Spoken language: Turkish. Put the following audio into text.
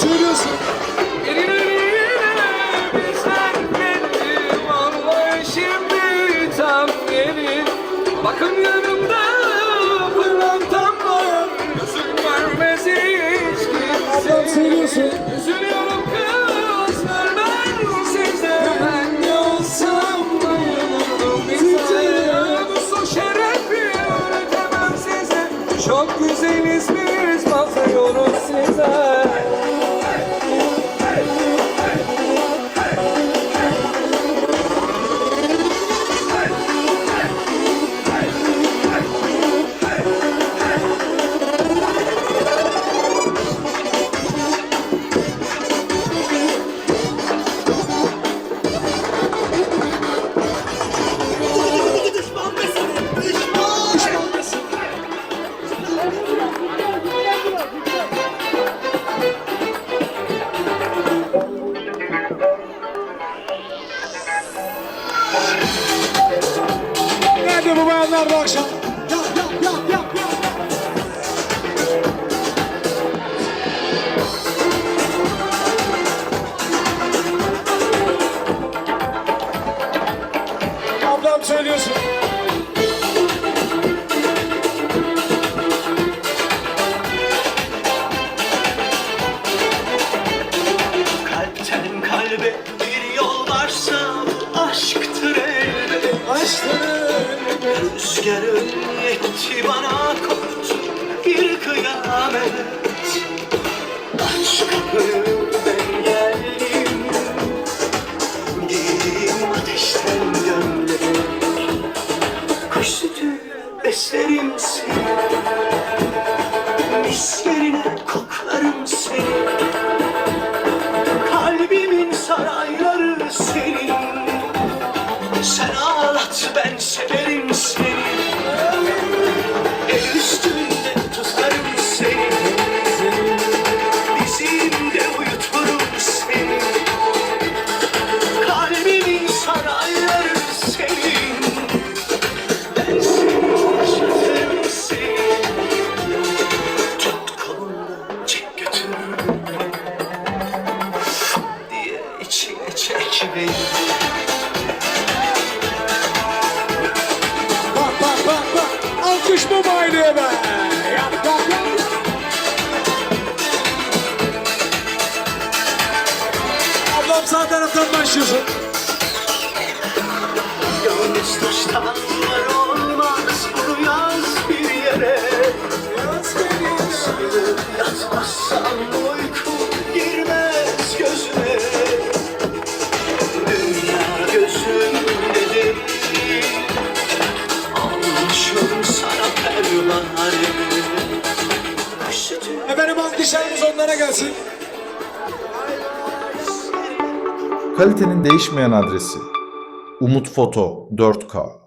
söylüyorsun? Bakın yanımda pırlantam var. Gözüm vermez hiç Ablam söylüyorsun. Üzülüyorum. Diyarbakır. Müthiş bu baylığı be. Yap, yap, yap, yap. Ablam sağ taraftan başlıyorsun. Efendim alkışlarımız onlara gelsin. Kalitenin değişmeyen adresi Umut Foto 4K